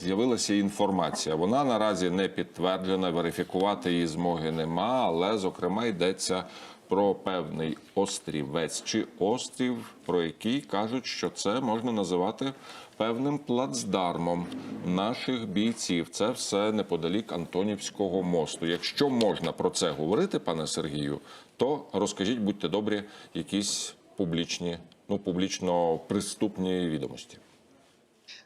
З'явилася інформація. Вона наразі не підтверджена, верифікувати її змоги нема, але зокрема йдеться про певний острівець чи острів, про який кажуть, що це можна називати певним плацдармом наших бійців. Це все неподалік Антонівського мосту. Якщо можна про це говорити, пане Сергію, то розкажіть, будьте добрі, якісь публічні, ну публічно приступні відомості.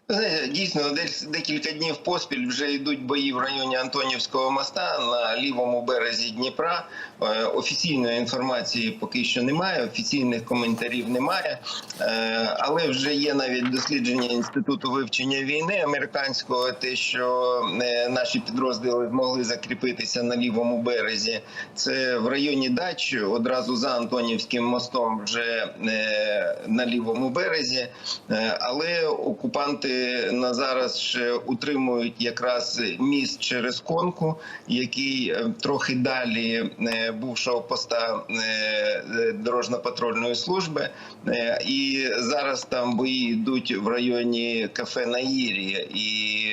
Знаєте, Дійсно, десь декілька днів поспіль вже йдуть бої в районі Антонівського моста на лівому березі Дніпра. Е, Офіційної інформації поки що немає, офіційних коментарів немає, Е, але вже є навіть дослідження інституту вивчення війни американського, те, що е, наші підрозділи змогли закріпитися на лівому березі. Це в районі Дач, одразу за Антонівським мостом, вже е, на лівому березі. Е, Але окупанти на зараз ще утримують якраз міст через конку, який е, трохи далі е, бувшого поста е, дорожньо-патрульної служби. І зараз там бої йдуть в районі кафе Наїрі. І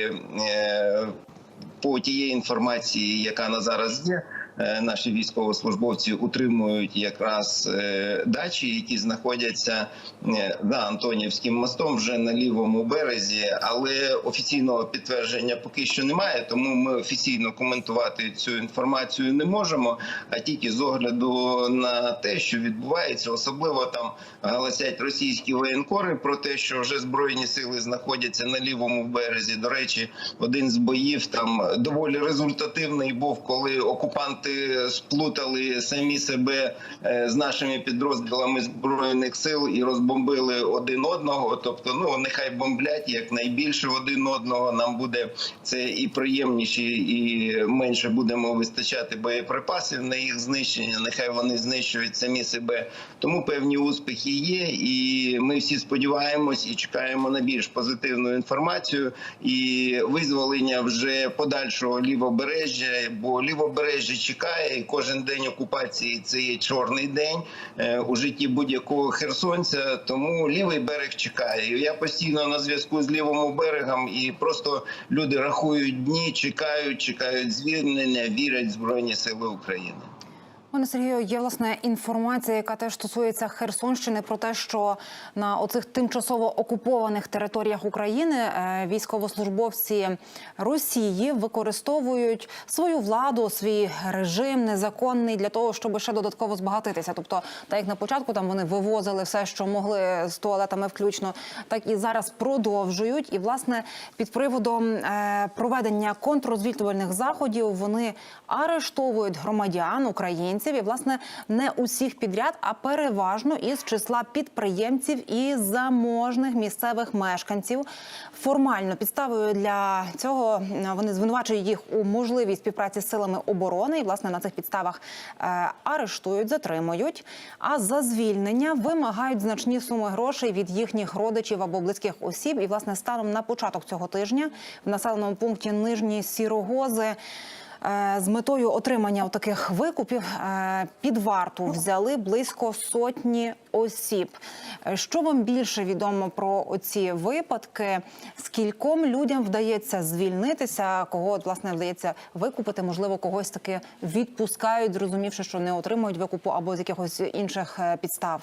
по тієї інформації, яка на зараз є. Е, Наші військовослужбовці утримують якраз е, дачі, які знаходяться е, за Антонівським мостом, вже на лівому березі, але офіційного підтвердження поки що немає. Тому ми офіційно коментувати цю інформацію не можемо. А тільки з огляду на те, що відбувається, особливо там галасять російські воєнкори про те, що вже збройні сили знаходяться на лівому березі. До речі, один з боїв там доволі результативний був, коли окупанти сплутали самі себе е, з нашими підрозділами збройних сил і розбомбили один одного. Тобто, ну нехай бомблять як найбільше один одного. Нам буде це і приємніше, і менше будемо вистачати боєприпасів на їх знищення. Нехай вони знищують самі себе. Тому певні успіхи є, і ми всі сподіваємось і чекаємо на більш позитивну інформацію і визволення вже подальшого лівобережжя. Бо лівобережжя чекає, і кожен день окупації це є чорний день е, у житті будь-якого херсонця. Тому лівий берег чекає. Я постійно на зв'язку з лівим берегом, і просто люди рахують дні, чекають, чекають звільнення, вірять в збройні сили України. Пане Сергію, є власне інформація, яка теж стосується Херсонщини, про те, що на оцих тимчасово окупованих територіях України е, військовослужбовці Росії використовують свою владу, свій режим незаконний для того, щоб ще додатково збагатитися. Тобто, так як на початку там вони вивозили все, що могли з туалетами, включно, так і зараз продовжують. І власне під приводом е, проведення контррозвідувальних заходів вони арештовують громадян українців і власне не усіх підряд, а переважно із числа підприємців і заможних місцевих мешканців. Формально підставою для цього е, вони звинувачують їх у можливій співпраці з силами оборони. І власне на цих підставах е, арештують, затримують. А за звільнення вимагають значні суми грошей від їхніх родичів або близьких осіб. І власне станом на початок цього тижня в населеному пункті Нижні Сірогози. Е, З метою отримання таких викупів е, під варту взяли близько сотні осіб. Е, Що вам більше відомо про оці випадки? Скільком людям вдається звільнитися? Кого власне вдається викупити? Можливо, когось таки відпускають, зрозумівши, що не отримують викупу або з якихось інших підстав.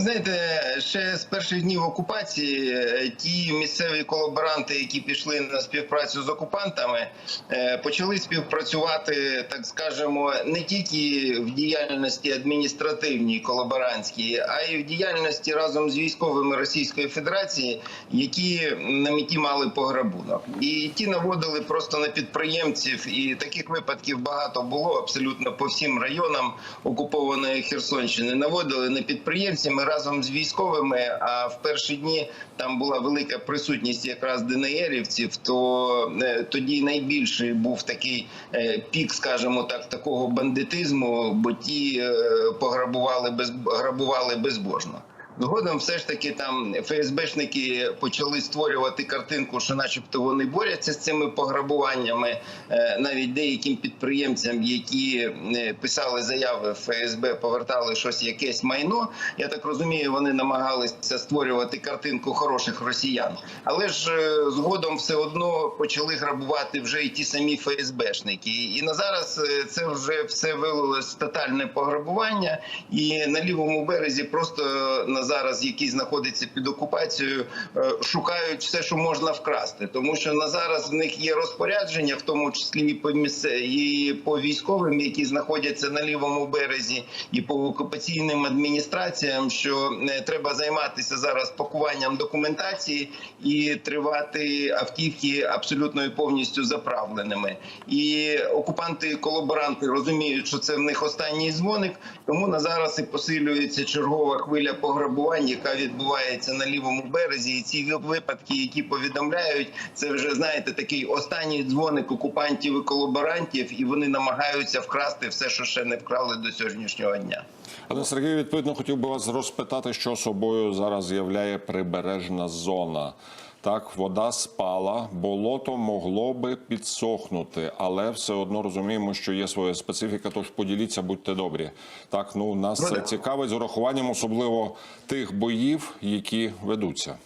Знаєте, ще з перших днів окупації е, ті місцеві колаборанти, які пішли на співпрацю з окупантами, е, почали співпрацювати, так скажемо, не тільки в діяльності адміністративній колаборантській, а й в діяльності разом з військовими Російської Федерації, які на меті мали пограбунок. І ті наводили просто на підприємців, і таких випадків багато було абсолютно по всім районам окупованої Херсонщини. Наводили на підприємців разом з військовими. А в перші дні там була велика присутність якраз ДНРівців. То е, тоді найбільший був такий е, пік, скажімо так, такого бандитизму, бо ті е, пограбували без грабували безбожно. Згодом все ж таки там ФСБшники почали створювати картинку, що, начебто, вони борються з цими пограбуваннями. Е, Навіть деяким підприємцям, які е, писали заяви в ФСБ, повертали щось якесь майно. Я так розумію, вони намагалися створювати картинку хороших росіян, але ж е, згодом все одно почали грабувати вже і ті самі ФСБшники. І на зараз це вже все вилилось тотальне пограбування. І на лівому березі просто на зараз, який знаходиться під окупацією, е, шукають все, що можна вкрасти, тому що на зараз в них є розпорядження, в тому числі і по місце, і по військовим, які знаходяться на лівому березі, і по окупаційним адміністраціям, що е, треба займатися зараз пакуванням документації і тривати автівки абсолютно і повністю заправленими. І окупанти колаборанти розуміють, що це в них останній дзвоник, тому на зараз і посилюється чергова хвиля пограбувань, яка відбувається на лівому березі. І ці випадки, які повідомляють, це вже знаєте такий останній дзвоник окупантів і колаборантів, і вони намагаються вкрасти все, що ще не вкрали до сьогоднішнього дня. Але Сергію, відповідно, хотів би вас розпитати, що собою зараз являє прибережна зона. Так, вода спала, болото могло би підсохнути, але все одно розуміємо, що є своя специфіка. Тож поділіться, будьте добрі. Так, ну нас це цікавить з урахуванням особливо тих боїв, які ведуться.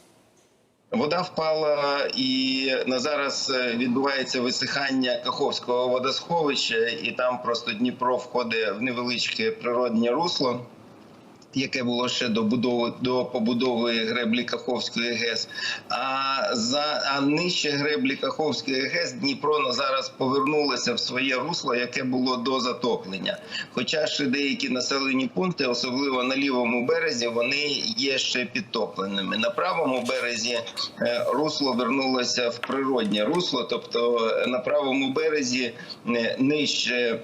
Вода впала, і на зараз е, відбувається висихання Каховського водосховища, і там просто Дніпро входить в невеличке природнє русло. Яке було ще до будови до побудови греблі Каховської ГЕС. А за а нижче греблі Каховської ГЕС Дніпро зараз повернулося в своє русло, яке було до затоплення. Хоча ще деякі населені пункти, особливо на лівому березі, вони є ще підтопленими. На правому березі е, русло вернулося в природнє русло, тобто е, на правому березі е, нижче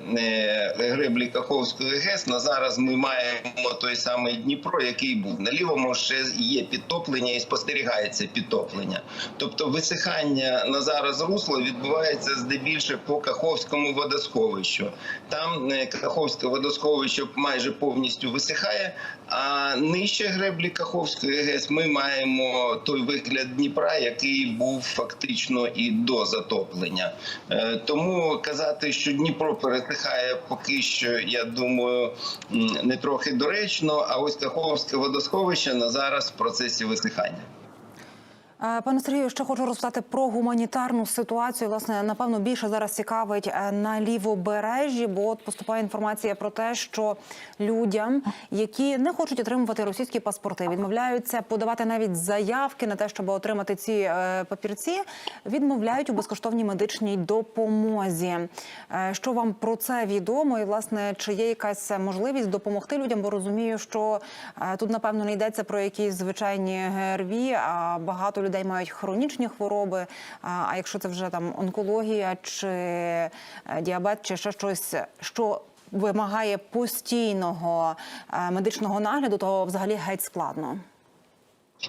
греблі Каховської ГЕС. На зараз ми маємо той самий Дніпро, який був на лівому ще є підтоплення і спостерігається підтоплення. Тобто висихання на зараз русло відбувається здебільше по Каховському водосховищу. Там е, Каховське водосховище майже повністю висихає. А нижче греблі Каховської ГЕС ми маємо той вигляд Дніпра, який був фактично і до затоплення. Е, Тому казати, що Дніпро пересихає, поки що, я думаю, не трохи доречно. А ось Каховське водосховище на зараз в процесі висихання. Е, Пане Сергію, ще хочу розпитати про гуманітарну ситуацію. Власне, напевно, більше зараз цікавить е, на лівобережжі, бо от поступає інформація про те, що людям, які не хочуть отримувати російські паспорти, відмовляються подавати навіть заявки на те, щоб отримати ці е, папірці, відмовляють у безкоштовній медичній допомозі. Що вам про це відомо? І власне, чи є якась можливість допомогти людям? Бо розумію, що тут напевно не йдеться про якісь звичайні ГРВІ, а багато людей мають хронічні хвороби. А а якщо це вже там онкологія чи е, діабет, чи ще щось, що вимагає постійного е, медичного нагляду, то взагалі геть складно.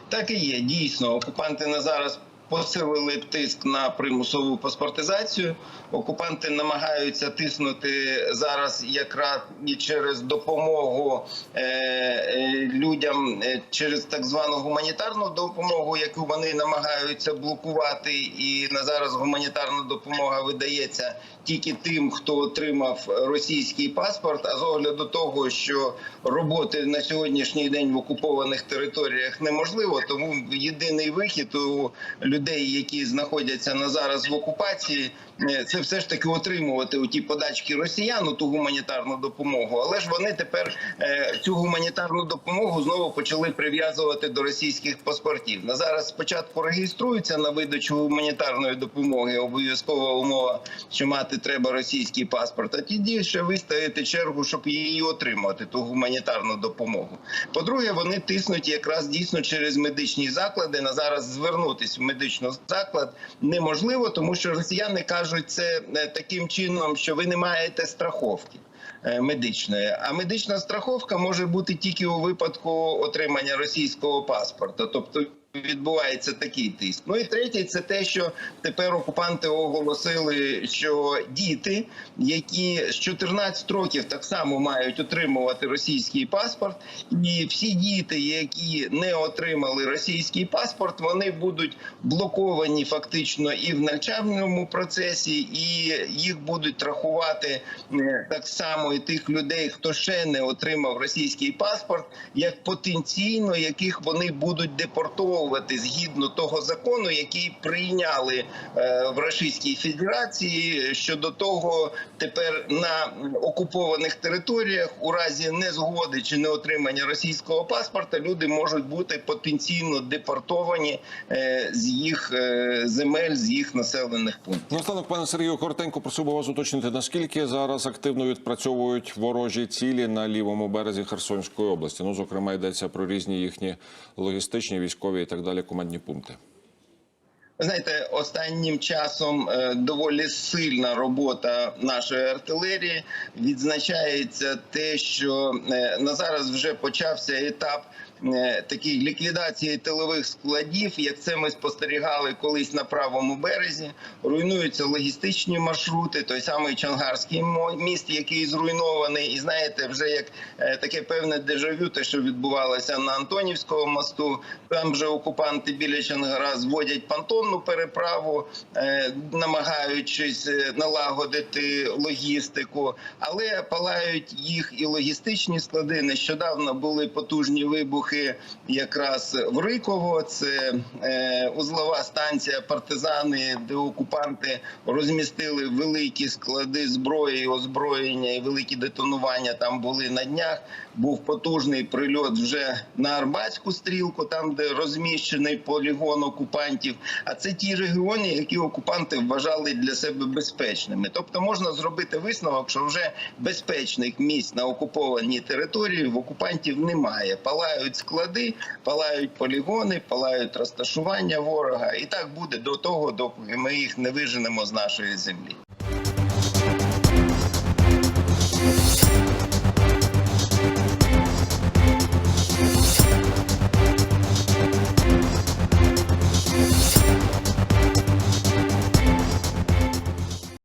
Так і є. Дійсно, окупанти на зараз посилили тиск на примусову паспортизацію. Окупанти намагаються тиснути зараз якраз і через допомогу е, е, людям е, через так звану гуманітарну допомогу, яку вони намагаються блокувати. І на зараз гуманітарна допомога видається тільки тим, хто отримав російський паспорт. А з огляду того, що роботи на сьогоднішній день в окупованих територіях неможливо, тому єдиний вихід у людей, які знаходяться на зараз в окупації, це все ж таки отримувати у ті подачки росіян, ту гуманітарну допомогу. Але ж вони тепер е, цю гуманітарну допомогу знову почали прив'язувати до російських паспортів. На зараз спочатку реєструються на видачу гуманітарної допомоги. Обов'язкова умова, що мати треба російський паспорт. А тоді ще виставити чергу, щоб її отримати, ту гуманітарну допомогу. По-друге, вони тиснуть якраз дійсно через медичні заклади. На зараз звернутися в медичний заклад неможливо, тому що росіяни кажуть це е, таким чином, що ви не маєте страховки. е, Медичної, а медична страховка може бути тільки у випадку отримання російського паспорта. Тобто відбувається такий тиск. Ну і третє, це те, що тепер окупанти оголосили, що діти, які з 14 років так само мають отримувати російський паспорт, і всі діти, які не отримали російський паспорт, вони будуть блоковані фактично і в навчальному процесі, і їх будуть рахувати е, так само і тих людей, хто ще не отримав російський паспорт, як потенційно яких вони будуть депортовувати згідно того закону, який прийняли е, в Російській Федерації. Щодо того, тепер на окупованих територіях у разі незгоди чи неотримання російського паспорта люди можуть бути потенційно депортовані е, з їх е, земель, з їх населених пунктів. Наостанок, пане Сергію, коротенько просив би вас уточнити, наскільки зараз активно відпрацьовують ворожі цілі на лівому березі Херсонської області. Ну, зокрема, йдеться про різні їхні логістичні, військові так далі командні пункти. Знаєте, останнім часом е, доволі сильна робота нашої артилерії. Відзначається те, що е, на зараз вже почався етап е, такої ліквідації тилових складів. Як це ми спостерігали колись на правому березі, руйнуються логістичні маршрути. Той самий Чангарський міст, який зруйнований, і знаєте, вже як е, таке певне дежавю, те, що відбувалося на Антонівському мосту. Там вже окупанти біля Чангара зводять понтонну переправу, е, намагаючись налагодити логістику, але палають їх і логістичні склади. Нещодавно були потужні вибухи якраз в Риково. Це е, узлова станція партизани, де окупанти розмістили великі склади зброї, озброєння і великі детонування. Там були на днях. Був потужний прильот вже на Арбатську стрілку, там де розміщений полігон окупантів. А це ті регіони, які окупанти вважали для себе безпечними. Тобто можна зробити висновок, що вже безпечних місць на окупованій території в окупантів немає. Палають склади, палають полігони, палають розташування ворога, і так буде до того, доки ми їх не виженемо з нашої землі.